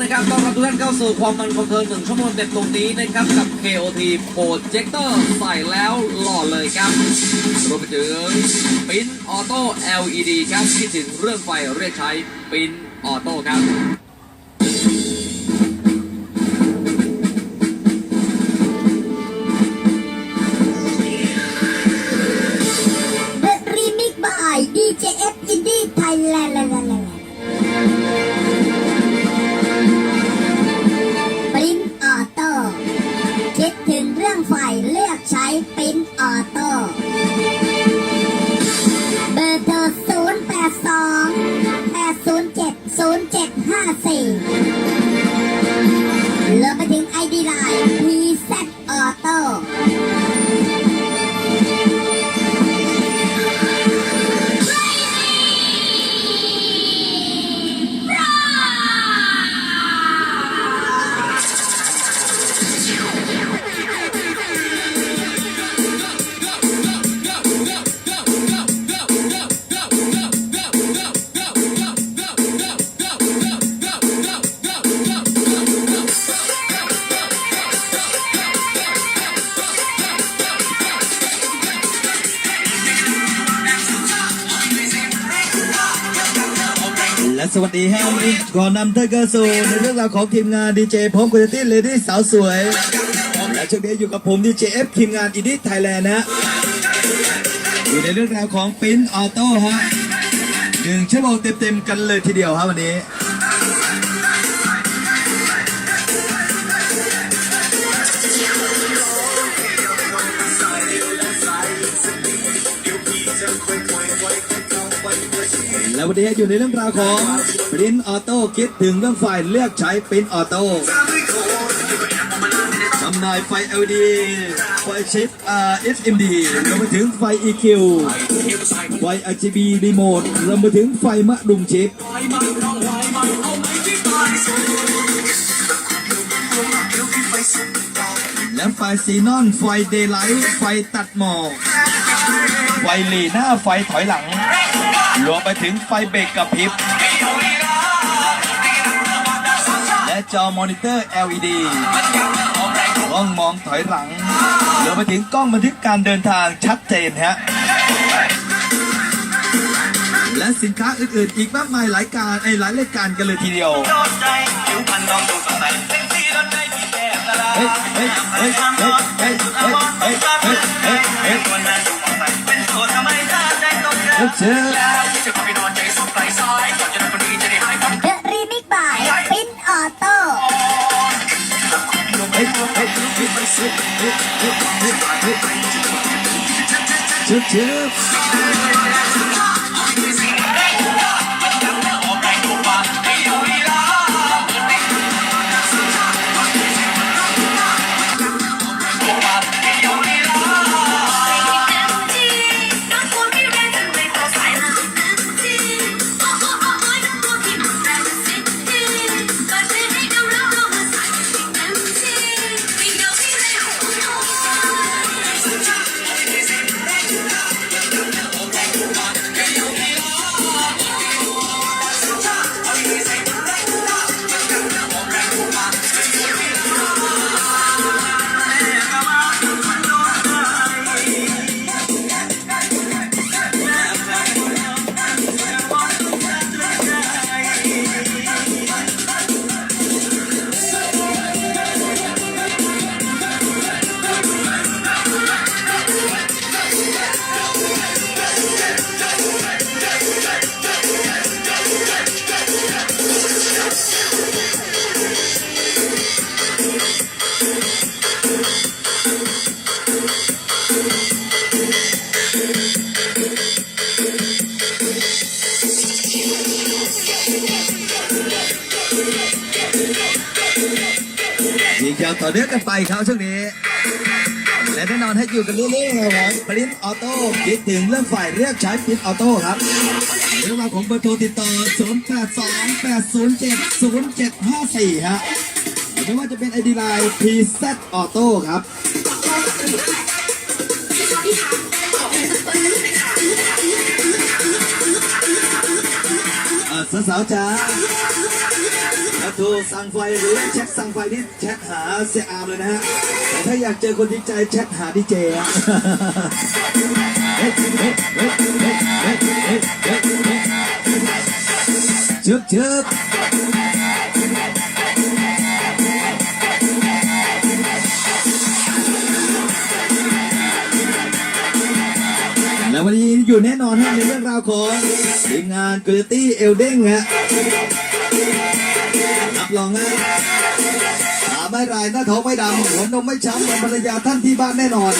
นะครับตอนนักดนตรีเข้าสู่ความมันของเธอหนึ่งชั่วโมงเด็ดตรงนี้นะครับกับ KOT Projector ใส่แล้วหล่อเลยครับรวมไปถึงปิ้นออโต้ LED ครับคิดถึงเรื่องไฟเรียกใช้ปิ้นออโต้ครับ The Remix by DJF Indie Thailand Daddy. และสวัสดีฮะวันนี้ก่อนนำเธอเข้าสู่ในเรื่องราวของทีมงานดีเจพร้อมคุณตี้เลดี้สาวสวย และช่วงนี้อยู่กับผมดีเจเอฟทีมงานอินดี้ไทยแลนด์นะฮะอยู่ในเรื่องราวของปิ้นออโต้ฮะหนึ่งชั่วโมงเต็มๆกันเลยทีเดียวครับวันนี้ ววันนี้อยู่ในเรื่องราวของปรินออโต้คิดถึงเรื่องไฟเลือกใช้ปรินออโต้จำหน่ายไฟ LED ไฟชิป SMD รวมไปถึงไฟ EQ ไฟ RGB รีโมทรวมไปถึงไฟมะดุมชิปและไฟซีนอนไฟเดย์ไลท์ไฟตัดหมอกไฟหลีหน้าไฟถอยหลัง รวมไปถึงไฟเบรกกระพริบ และจอมอนิเตอร์ LED กล้องมองถอยหลังรวมไปถึงกล้องบันทึกการเดินทางชัดเจนฮะและสินค้าอื่นๆ อีกมากมายหลายการไอหลายรายการกันเลยทีเดียวโดนใจผิวพรรณน้องดูสดใสเฮ้ยเฮ้ยเฮ้ยเฮ้ยเฮ้ยเฮ้ยเฮ้ยเฮ้ยเฮ้ยเฮ้ยเฮ้ยเป็นโสดทำไมถ้าใจตรงกันเฮ้ยเชื่อ Tip, tip. ยิงยาวต่อเนื่องกันไปครับช่วงนี้ และแน่นอนให้อยู่กันเรื่อยๆครับปริ้นออโต้คิดถึงเรื่องฝ่ายเรียกใช้ปริ้นออโต้ครับเรื่องราวของเบอร์โทรติดต่อ 0 8 2 8 0 7 0 7 5 4 ฮะไม่ว่าจะเป็นไอดีไลน์ PZ Auto ครับ สาวๆจ้าโทรสั่งไฟหรือแชทสั่งไฟที่แชทหาเสียอาร์มเลยนะฮะแต่ถ้าอยากเจอคนจริงใจแชทหาดีเจฮะเฮ้ยเฮ้ย และวันนี้อยู่แน่นอนฮะในเรื่องราวของทีมงานเกรตี้เอลเด้งฮะรับรองฮะขาไม่รายหน้าท้องไม่ดำหัวนมไม่ช้ำเป็นภรรยาท่านที่บ้านแน่นอน